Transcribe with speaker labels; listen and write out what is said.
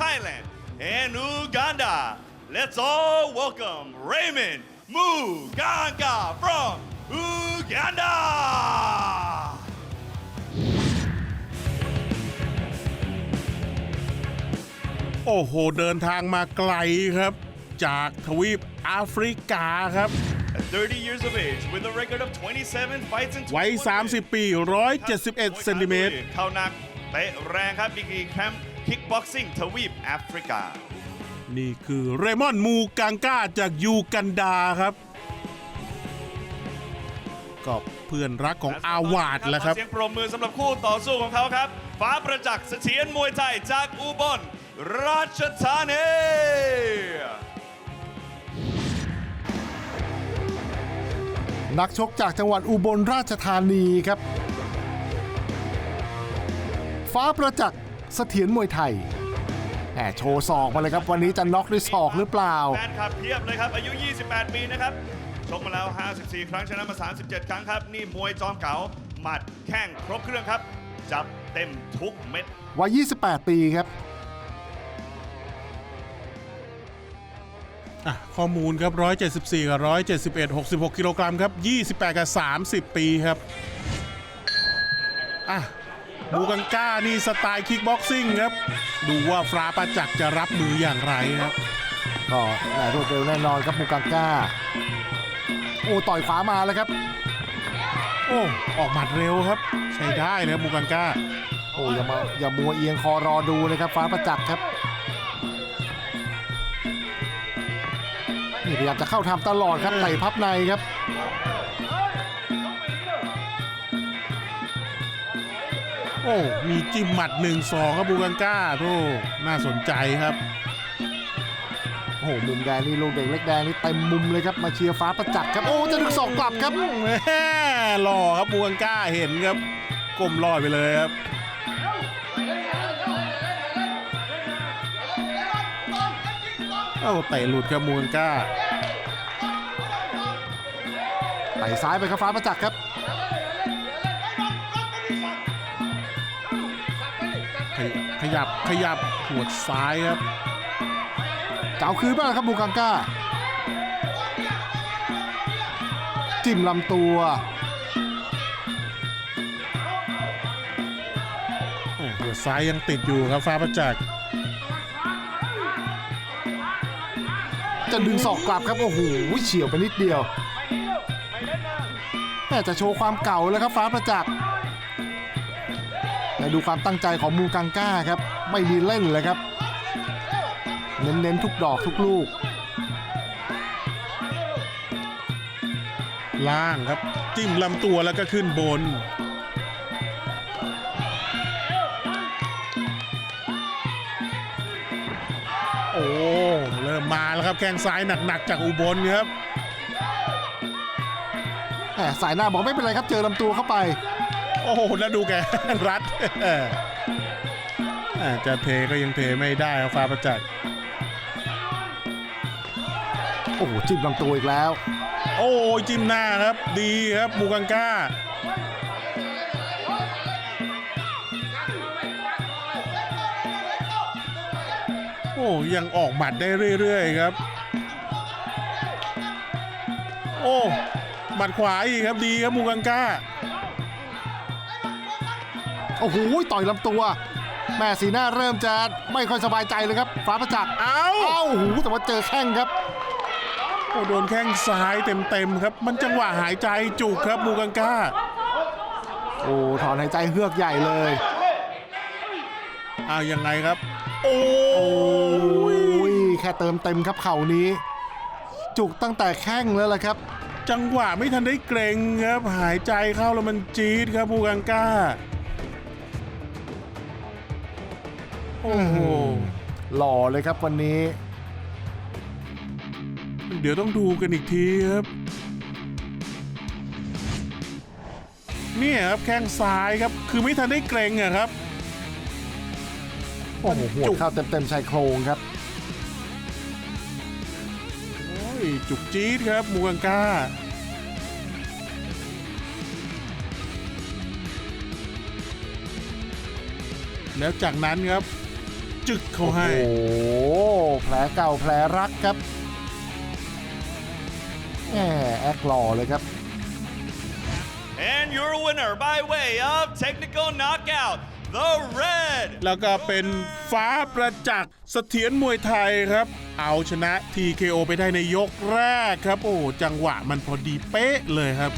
Speaker 1: Thailand and Uganda. Let's all welcome Raymond Muganga from Uganda.
Speaker 2: โอ้โห เดินทางมาไกลครับ จากทวีปแอฟริกาครับ
Speaker 1: At 30 years of age, with a record of 27 fights and
Speaker 2: วัย
Speaker 1: 21 wins.
Speaker 2: 30 ปี 171 เซนติเมตร
Speaker 1: เข้าหนักเตะแรงครับดีกรีแคมป์ คิกบ็อกซิ่งทวีปแอฟริกา
Speaker 2: นี่คือเรมอนมูกังกาจากยูกันดาครับ ก็เพื่อนรักของอาวาดแหละครับ
Speaker 1: ขอเสียงปรบมือสำหรับคู่ต่อสู้ของเขาครับ ฟ้าประจักษ์เสถียรมวยไทยจากอุบลราชธานี
Speaker 3: นักชกจากจังหวัดอุบลราชธานีครับ ฟ้าประจักษ์ เสถียรมวยไทยแหมโชว์ศอกมาเลยครับวันนี้จะน็อกด้วยศอกหรือเปล่า
Speaker 1: แฟนคลับเพียบเลยครับ อายุ 28 ปีนะครับ ชกมาแล้ว 54 ครั้งชนะมา 37 ครั้งครับ นี่มวยจอมเก๋าหมัดแข้งครบเครื่องครับ จับเต็มทุกเม็ด
Speaker 3: วัย 28 ปีครับ
Speaker 2: อะข้อมูลครับ 174 กับ 171 66 กิโลกรัมครับ 28 กับ 30 ปีครับ อะ มูกังก้านี่สไตล์คิกบ็อกซิ่งครับ ดูว่าฟราประจักษ์จะรับมืออย่างไรครับ
Speaker 3: ก็แหม่รวดเร็วแน่นอนครับมูกังก้า โอ้ต่อยขวามาแล้วครับ
Speaker 2: โอ้ออกหมัดเร็วครับ ใช้ได้นะครับมูกังก้า
Speaker 3: โอ้อย่ามาอย่ามัวเอียงคอรอดูเลยครับฟ้าประจักษ์ครับนี่พยายามจะเข้าทำตลอดครับไหลพับในครับ
Speaker 2: โอ้มีจิ้มหมัด1-2ครับมูกังก้าโธ่น่าสนใจครับ
Speaker 3: โอ้โหมุมแดงนี่ลูกเด็กเล็กแดงนี่เต็มมุมเลยครับมาเชียร์ฟ้าประจักษ์ครับโอ้จะดึงศอกกลับครับ
Speaker 2: แหม่หล่อครับมูกังก้าเห็นครับก้มลอยไปเลยครับโอ้เตะหลุดครับมูกังก้า
Speaker 3: ไปซ้ายไปครับฟ้าประจักษ์ครับ
Speaker 2: ขยับขยับหัวดซ้ายครับ
Speaker 3: เจ้าคืนบ้างครับบูกังก้า จิ้มลำตัว
Speaker 2: โอ้หัวซ้ายยังติดอยู่ครับฟ้าประจักษ์
Speaker 3: จะดึงศอกกลับครับ โอ้โหเฉียวไปนิดเดียวแม่จะโชว์ความเก่าแล้วครับฟ้าประจักษ์ และดูความตั้งใจของมูกังก้าครับ ไม่มีเล่นเลยครับ เน้นๆทุกดอกทุกลูก
Speaker 2: ล่างครับ จิ้มลำตัวแล้วก็ขึ้นบน โอ้ เริ่มมาแล้วครับแข้งซ้ายหนักๆจากอุบลครับ
Speaker 3: แหมสายหน้าบอกไม่เป็นไรครับเจอลำตัวเข้าไป
Speaker 2: โอ้โหแล้วดูแกรัดอ่าจะเทก็ยังเทไม่ได้ครับฟ้าประจักษ์
Speaker 3: โอ้โหจิ้มลำตัวอีกแล้ว
Speaker 2: โอ้ยจิ้มหน้าครับ ดีครับมูกังก้าโอ้ยังออกหมัดได้เรื่อยๆครับ โอ้หมัดขวาอีกครับดีครับมูกังก้า
Speaker 3: โอ้โหต่อยลำตัว แม่สีหน้าเริ่มจะไม่ค่อยสบายใจเลยครับ ฟ้าประจักษ์
Speaker 2: เอ้า
Speaker 3: เอ้าโอ้โหแต่ว่าเจอแข้งครับ
Speaker 2: โอ้โดนแข้งซ้ายเต็มๆครับ มันจังหวะหายใจจุกครับมูกังก้า
Speaker 3: โอ้ถอนหายใจเฮือกใหญ่เลย
Speaker 2: อ้าวยังไงครับ โอ้
Speaker 3: โอ้
Speaker 2: ย
Speaker 3: ยแค่เติมเต็มครับเข่านี้ จุกตั้งแต่แข้งแล้วล่ะครับ
Speaker 2: จังหวะไม่ทันได้เกรงครับหายใจเข้าแล้วมันจี๊ดครับมูกังก้า โอ้โห
Speaker 3: หล่อเลยครับวันนี้
Speaker 2: เดี๋ยวต้องดูกันอีกทีครับเนี่ยครับแข้งซ้ายครับ คือไม่ทันได้เกรงอะครับ
Speaker 3: โอ้โหหัว
Speaker 2: จุก
Speaker 3: เข้าเต็มๆชายโครงครับ
Speaker 2: โอ้ยจุกจี๊ดครับมูกังก้าแล้วจากนั้นครับ จึกเขาให้
Speaker 3: โอ้โหแผลเก่าแผลรักครับแหมแอคหล่อเลยครับ
Speaker 1: And your winner by way of technical knockout, the Red.
Speaker 2: แล้วก็เป็นฟ้าประจักษ์เสถียรมวยไทยครับ เอาชนะ TKO ไปได้ในยกแรกครับ โอ้จังหวะมันพอดีเป๊ะเลยครับ